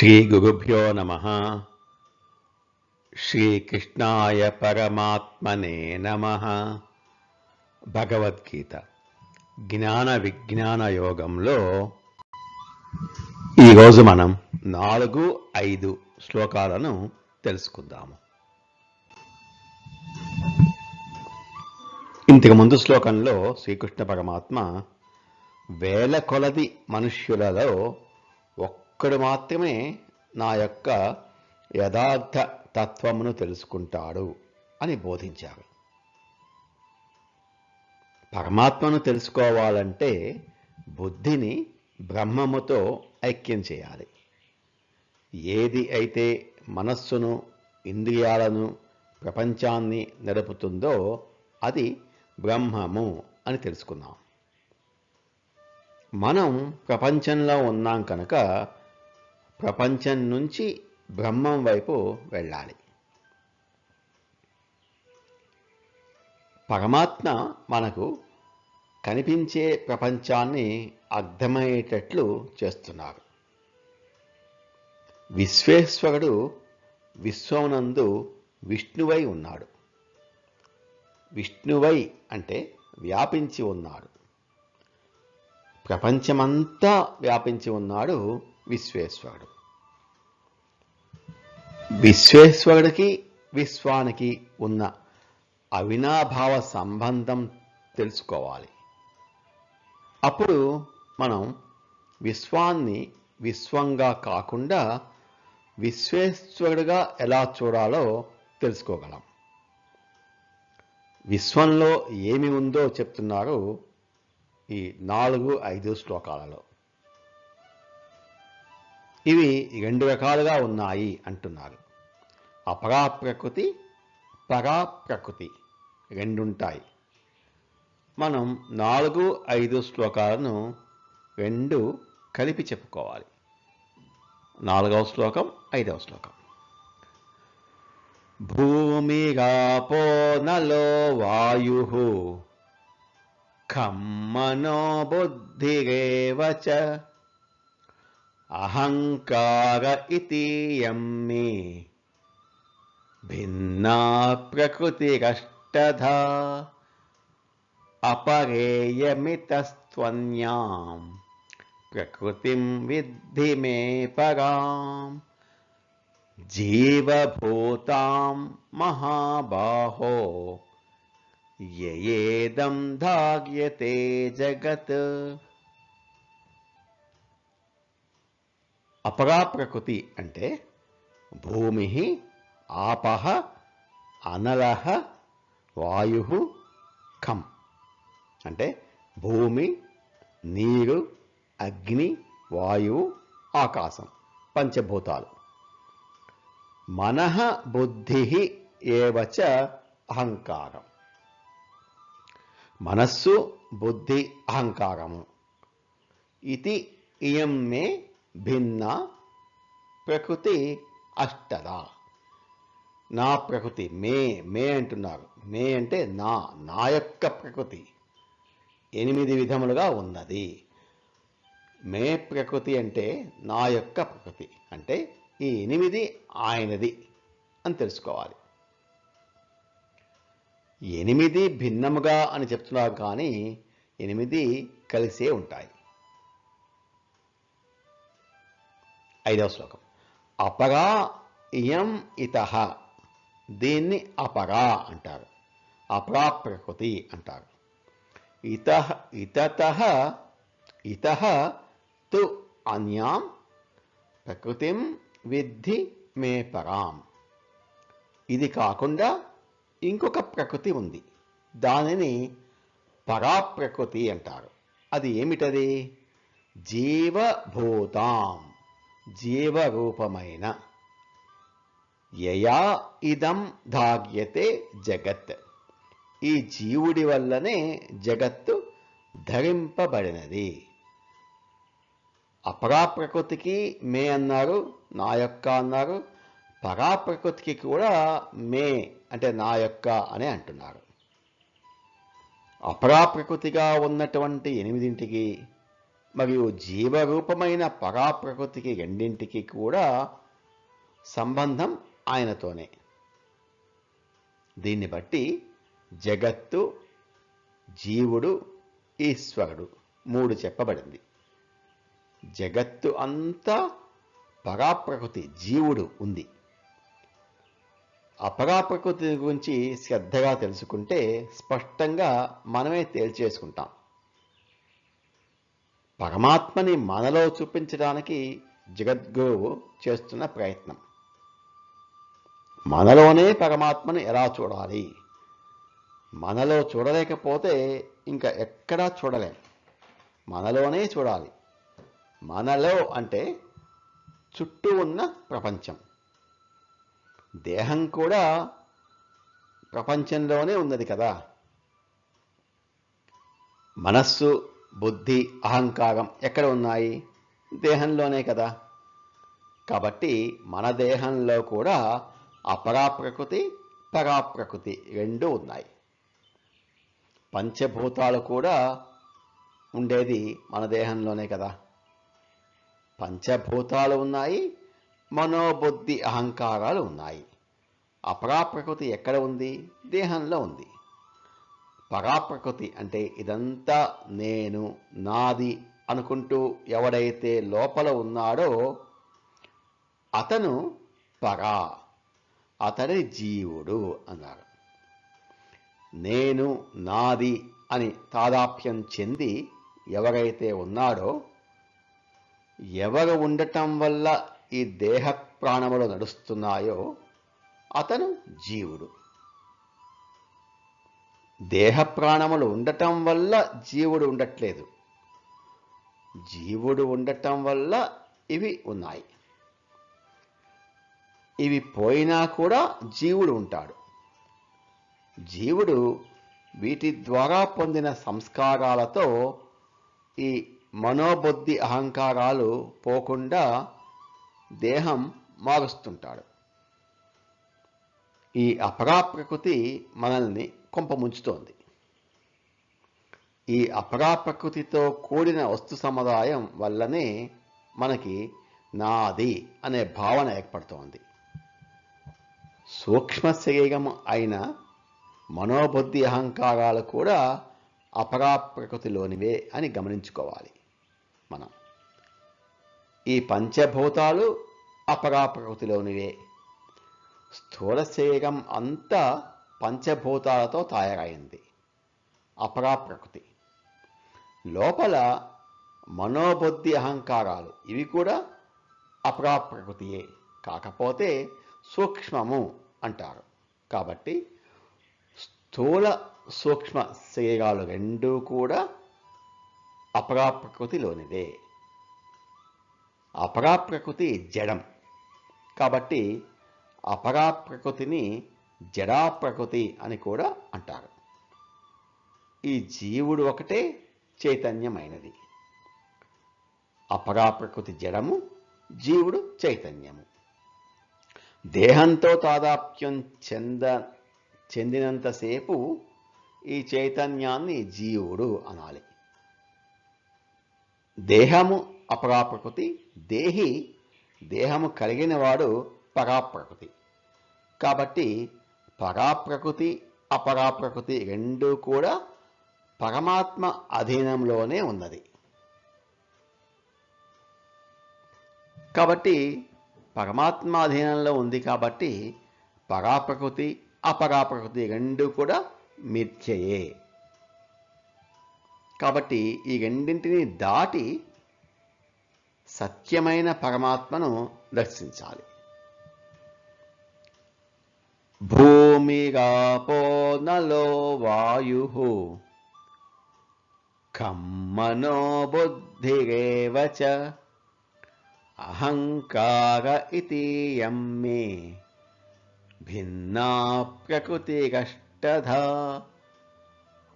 శ్రీ గురుభ్యో నమ శ్రీకృష్ణాయ పరమాత్మనే నమ భగవద్గీత జ్ఞాన విజ్ఞాన యోగంలో ఈరోజు మనం నాలుగు ఐదు శ్లోకాలను తెలుసుకుందాము. ఇంతకు ముందు శ్లోకంలో శ్రీకృష్ణ పరమాత్మ వేల కొలది మనుష్యులలో ఒక్కడు మాత్రమే నా యొక్క యథార్థ తత్వమును తెలుసుకుంటాడు అని బోధించారు పరమాత్మను తెలుసుకోవాలంటే బుద్ధిని బ్రహ్మముతో ఐక్యం చేయాలి. ఏది అయితే మనస్సును ఇంద్రియాలను ప్రపంచాన్ని నడుపుతుందో అది బ్రహ్మము అని తెలుసుకున్నాం మనం ప్రపంచంలో ఉన్నాం కనుక ప్రపంచం నుంచి బ్రహ్మం వైపు వెళ్ళాలి. పరమాత్మ మనకు కనిపించే ప్రపంచాన్ని అర్థమయ్యేటట్లు చేస్తున్నారు. విశ్వేశ్వరుడు విశ్వమునందు విష్ణువై ఉన్నాడు. విష్ణువై అంటే వ్యాపించి ఉన్నాడు. ప్రపంచమంతా వ్యాపించి ఉన్నాడు విశ్వేశ్వరుడు. విశ్వేశ్వరుడికి విశ్వానికి ఉన్న అవినాభావ సంబంధం తెలుసుకోవాలి. అప్పుడు మనం విశ్వాన్ని విశ్వంగా కాకుండా విశ్వేశ్వరుడుగా ఎలా చూడాలో తెలుసుకోగలం. విశ్వంలో ఏమి ఉందో చెప్తున్నారు ఈ నాలుగు ఐదు శ్లోకాలలో. ఇవి రెండు రకాలుగా ఉన్నాయి అంటున్నారు. అపరాప్రకృతి పరాప్రకృతి రెండుంటాయి. మనం నాలుగు ఐదు శ్లోకాలను రెండు కలిపి చెప్పుకోవాలి. నాలుగవ శ్లోకం ఐదవ శ్లోకం. భూమిగాపో నలో వాయు ఖమ్మనో బుద్ధిరేవచ अहङ्कार इतीयं मे। भिन्ना प्रकृतिरष्टधा। अपरेयमितस्त्वन्यां प्रकृतिं विद्धि मे परां जीवभूतां महाबाहो। ययेदं धार्यते जगत्। అపరా ప్రకృతి అంటే భూమి ఆపహ అనలహ వాయు కం అంటే భూమి నీరు అగ్ని వాయువు ఆకాశం పంచభూతాలు. మనః బుద్ధి ఏవచ అహంకారం. మనస్సు బుద్ధి అహంకారము. ఇది ఇయం మే భిన్న ప్రకృతి అష్టదా. నా ప్రకృతి మే మే అంటున్నారు. మే అంటే నా నా యొక్క ప్రకృతి. ఎనిమిది విధములుగా ఉన్నది. మే ప్రకృతి అంటే నా యొక్క ప్రకృతి. అంటే ఈ ఎనిమిది ఆయనది అని తెలుసుకోవాలి. ఎనిమిది భిన్నముగా అని చెప్తున్నారు కానీ ఎనిమిది కలిసే ఉంటాయి. ఐదవ శ్లోకం. అపరా ఇయం ఇత. దీన్ని అపరా అంటారు. అపరా ప్రకృతి అంటారు. ఇత ఇతత ఇత తు అన్యాం ప్రకృతిం విద్ధి మే పరాం. ఇది కాకుండా ఇంకొక ప్రకృతి ఉంది. దానిని పరాప్రకృతి అంటారు. అది ఏమిటది? జీవభూతాం. జీవరూపమైన. యయా ఇదం ధాగ్యతే జగత్. ఈ జీవుడి వల్లనే జగత్తు ధరింపబడినది. అపరాప్రకృతికి మే అన్నారు నా యొక్క అన్నారు పరాప్రకృతికి కూడా మే అంటే నా యొక్క అని అంటున్నారు. అపరాప్రకృతిగా ఉన్నటువంటి ఎనిమిదింటికి మరియు జీవరూపమైన పరాప్రకృతికి రెండింటికి కూడా సంబంధం ఆయనతోనే. దీన్ని బట్టి జగత్తు జీవుడు ఈశ్వరుడు మూడు చెప్పబడింది. జగత్తు అంతా పరాప్రకృతి జీవుడు ఉంది. అపరాప్రకృతి గురించి శ్రద్ధగా తెలుసుకుంటే స్పష్టంగా మనమే తేల్చేసుకుంటాం. పరమాత్మని మనలో చూపించడానికి జగద్గురువు చేస్తున్న ప్రయత్నం. మనలోనే పరమాత్మను ఎలా చూడాలి? మనలో చూడలేకపోతే ఇంకా ఎక్కడా చూడలేం. మనలోనే చూడాలి. మనలో అంటే చుట్టూ ఉన్న ప్రపంచం. దేహం కూడా ప్రపంచంలోనే ఉన్నది కదా. మనస్సు బుద్ధి అహంకారం ఎక్కడ ఉన్నాయి? దేహంలోనే కదా. కాబట్టి మన దేహంలో కూడా అపరాప్రకృతి పరాప్రకృతి రెండు ఉన్నాయి. పంచభూతాలు కూడా ఉండేది మన దేహంలోనే కదా. పంచభూతాలు ఉన్నాయి మనోబుద్ధి అహంకారాలు ఉన్నాయి. అపరాప్రకృతి ఎక్కడ ఉంది? దేహంలో ఉంది. పరాప్రకృతి అంటే ఇదంతా నేను నాది అనుకుంటూ ఎవడైతే లోపల ఉన్నాడో అతను పరా అతడి జీవుడు అన్నారు. నేను నాది అని తాదాప్యం చెంది ఎవరైతే ఉన్నాడో ఎవరు ఉండటం వల్ల ఈ దేహ ప్రాణములు నడుస్తున్నాయో అతను జీవుడు. దేహ ప్రాణములు ఉండటం వల్ల జీవుడు ఉండట్లేదు. జీవుడు ఉండటం వల్ల ఇవి ఉన్నాయి. ఇవి పోయినా కూడా జీవుడు ఉంటాడు. జీవుడు వీటి ద్వారా పొందిన సంస్కారాలతో ఈ మనోబుద్ధి అహంకారాలు పోకుండా దేహం మారుస్తుంటాడు. ఈ అపరాప్రకృతి మనల్ని కొంపముంచుతోంది ఈ అపరాప్రకృతితో కూడిన వస్తు సముదాయం వల్లనే మనకి నాది అనే భావన ఏర్పడుతోంది. సూక్ష్మ శరీరం అయిన మనోబుద్ధి అహంకారాలు కూడా అపరాప్రకృతిలోనివే అని గమనించుకోవాలి మనం. ఈ పంచభూతాలు అపరాప్రకృతిలోనివే. స్థూల శరీరం అంతా పంచభూతాలతో తయారైంది. అపరాప్రకృతి. లోపల మనోబుద్ధి అహంకారాలు ఇవి కూడా అపరాప్రకృతియే. కాకపోతే సూక్ష్మము అంటారు. కాబట్టి స్థూల సూక్ష్మ శరీరాలు రెండూ కూడా అపరాప్రకృతిలోనిదే అపరాప్రకృతి జడం. కాబట్టి అపరాప్రకృతిని జడా ప్రకృతి అని కూడా అంటారు. ఈ జీవుడు ఒకటే చైతన్యమైనది. అపరా ప్రకృతి జడము జీవుడు చైతన్యము. దేహంతో తాదాప్యం చెంద చెందినంతసేపు ఈ చైతన్యాన్ని జీవుడు అనాలి. దేహము అపరాప్రకృతి దేహి దేహము కలిగిన వాడు పరాప్రకృతి. కాబట్టి పరాప్రకృతి అపరాప్రకృతి రెండూ కూడా పరమాత్మ అధీనంలోనే ఉన్నది. కాబట్టి పరమాత్మ అధీనంలో ఉంది కాబట్టి పరాప్రకృతి అపరాప్రకృతి రెండు కూడా మిథ్యయే. కాబట్టి ఈ రెండింటిని దాటి సత్యమైన పరమాత్మను దర్శించాలి. भूमिरापो नलो वायुः। खं मनो बुद्धिरेव च। अहङ्कार इतीयं मे। भिन्ना प्रकृतिकष्टधा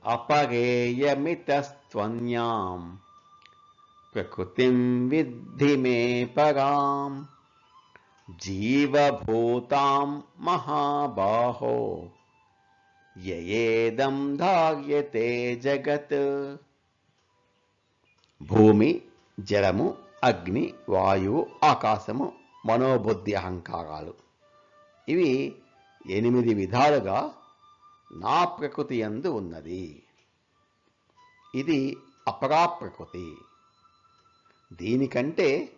अपगेयमितस्त्वन्यां प्रकृतिं विद्धि मे पराम्। జీవభూతాం మహాబాహో యయేదం ధార్యతే జగత్. భూమి జలము అగ్ని వాయువు ఆకాశము మనోబుద్ధి అహంకారాలు. ఇవి ఎనిమిది విధాలుగా నా ప్రకృతి యందు ఉన్నది. ఇది అపరా ప్రకృతి దీనికంటే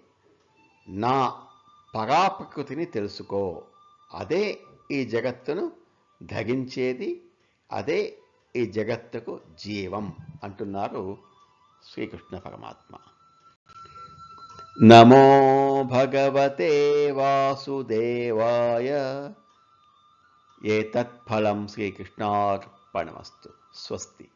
నా పరాప్రకృతిని తెలుసుకో. అదే ఈ జగత్తును ధగించేది అదే ఈ జగత్తుకు జీవం అంటున్నారు శ్రీకృష్ణ పరమాత్మ. నమో భగవతే వాసుదేవాయ. ఏతత్ఫలం శ్రీకృష్ణార్పణమస్తు. స్వస్తి.